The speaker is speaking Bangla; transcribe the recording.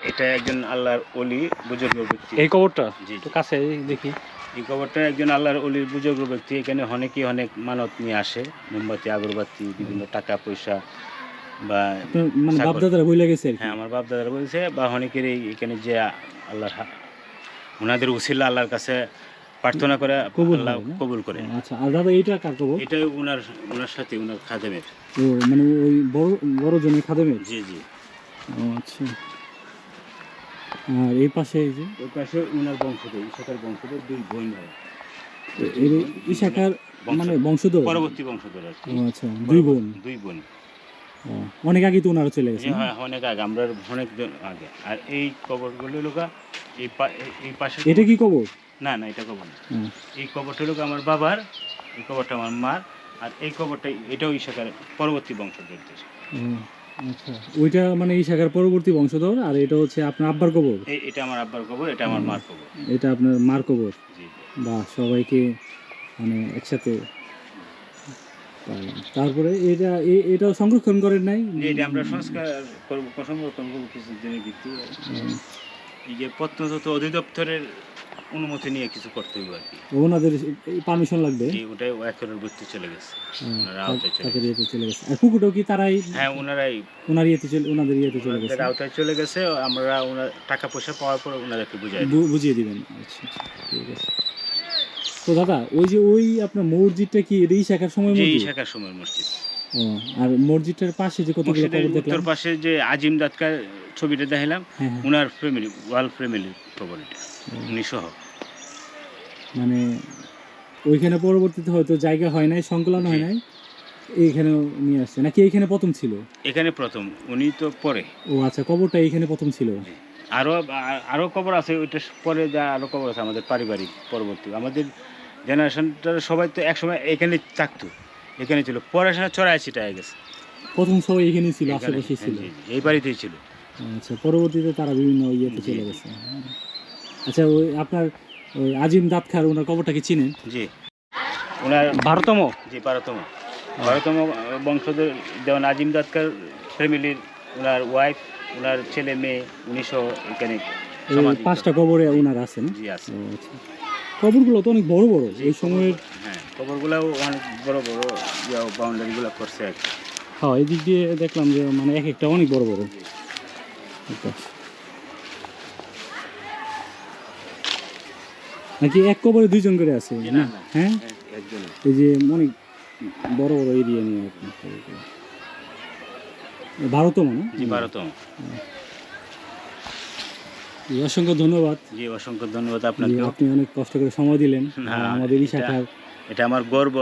এটা একজন আল্লাহর অলি বুজুর্গ ব্যক্তি। এই কবরটা? জি। কাছে দেখি। এই কবরটা একজন আল্লাহর অলির বুজুর্গ ব্যক্তি। এখানে অনেকেই অনেক মানত নিয়ে আসে। মোমবাতি আগরবাতি বিভিন্ন টাকা পয়সা বা মানে। বাপ দাদারা বইলে গেছে হ্যাঁ আমার বাপ দাদারা বলছে বা অনেকেরই এখানে যে আল্লাহর ওনাদের উসিল্লা আল্লাহর কাছে প্রার্থনা করে কবুল আল্লাহ কবুল করে। আচ্ছা আর দাদা এইটা কার কবর? এটা ওনার ওনার সাথে ওনার খাদেমের। মানে ওই বড় বড় জনের খাদেমের? জি জি। আচ্ছা। আর এই পাশে এই যে? ওই পাশে ওনার বংশধর ইশাকার বংশধর দুই বোন হয় এর ইশাকার মানে বংশধর? পরবর্তী বংশধর ও আচ্ছা দুই বোন। দুই বোন। অনেক আগে তো ওনারা চলে গেছে? হয় অনেক আগে আমরা অনেক আগে। আর এই কবরগুলো লোকা এই এই- পাশে এটা কি কবর? না না এটা কবর না। এই কবরটা লোক আমার বাবার এই কবরটা আমার মার আর এই কবরটা এটাও ইশাকার পরবর্তী বংশধরদের। আচ্ছা ওইটা মানে ইশাকার পরবর্তী বংশধর আর এটা হচ্ছে আপনার আব্বার কবর? এটা আমার আব্বার কবর এটা আমার মার কবর। এটা আপনার মার কবর। বা সবাইকে মানে একসাথে তারপরে এটা এ- এটাও সংরক্ষণ করেন নাই? যে এটা আমরা সংস্কার করব সংরক্ষণ করব কিছু দিনের ভিত্তি এই যে প্রত্নতত্ত্ব অধিদপ্তরের অনুমতি নিয়ে কিছু করতে হবে আর কি। ওনাদের পারমিশন লাগবে? এই ওটাই একরের ভিত্তি চলে গেছে। ওনারা আওতায় চলে তাদের চলে গেছে। আর পুকুরটাও কি তারাই? হ্যাঁ ওনারাই ওনার ইয়েতে চলে ওনাদের ইয়েতে চলে গেছে? আওতায় চলে গেছে। আমরা ওনার টাকা পয়সা পাওয়ার পর ওনাদেরকে বুঝাই বুঝিয়ে দিবেন। আচ্ছা আচ্ছা, ঠিক আছে। তো দাদা ওই যে ওই আপনার মসজিদটা কি এই শাখার সময় মসজিদ? শাখার সময় মসজিদ। আর মসজিদটার পাশে যে কতগুলো মসজিদের কবর দেখলাম? পাশে যে আজিম দাতকার ছবিটা দেখালাম হ্যাঁ হ্যাঁ। ওনার ফ্যামিলি ওয়াল ফ্যামিলির খবর এটা উনি সহ। মানে ওইখানে পরবর্তীতে হয়তো জায়গা হয় নাই সংকলন হয় নাই এইখানেও নিয়ে আসছে। নাকি এইখানে প্রথম ছিল? এখানে প্রথম উনি তো পরে। ও আচ্ছা কবরটা এইখানে প্রথম ছিল। আরও আরও খবর আছে ওইটা পরে যা আরও খবর আছে আমাদের পারিবারিক পরবর্তী। আমাদের জেনারেশনটার সবাই তো একসময় এখানে থাকতো। এখানে ছিল। পড়াশোনা চড়াই ছিটায় গেছে প্রথম সবাই এখানে ছিল আশেপাশে ছিল। হ্যাঁ, জি, এই বাড়িতেই ছিল। আচ্ছা পরবর্তীতে তারা বিভিন্ন ইয়েতে চলে গেছে। আচ্ছা ওই আপনার ওই আজিম দাতখার ওনার কবরটা কি চিনেন? জি। ওনার ভারতম? জি বারোতম বারোতম বংশধর যেমন আজিম দাতকার ফ্যামিলির ওনার ওয়াইফ ওনার ছেলে মেয়ে উনিশশো এখানে পাঁচটা কবরে ওনার আছেন। জি আছে। আচ্ছা। কবরগুলো তো অনেক বড় বড়। এই সময়ের হ্যাঁ অনেক বড় বড় বাউন্ডারিগুলো করছে আর কি। হ্যাঁ এদিক দিয়ে দেখলাম যে মানে এক একটা অনেক বড় বড়। নাকি এক কবরে দুইজন করে আছে না। হ্যাঁ এই যে অনেক বড় বড় এরিয়া নিয়ে। ভারতম না অসংখ্য ধন্যবাদ জি অসংখ্য ধন্যবাদ আপনাকে আপনি অনেক কষ্ট করে সময় দিলেন আমাদের এই শাখার এটা আমার গর্ব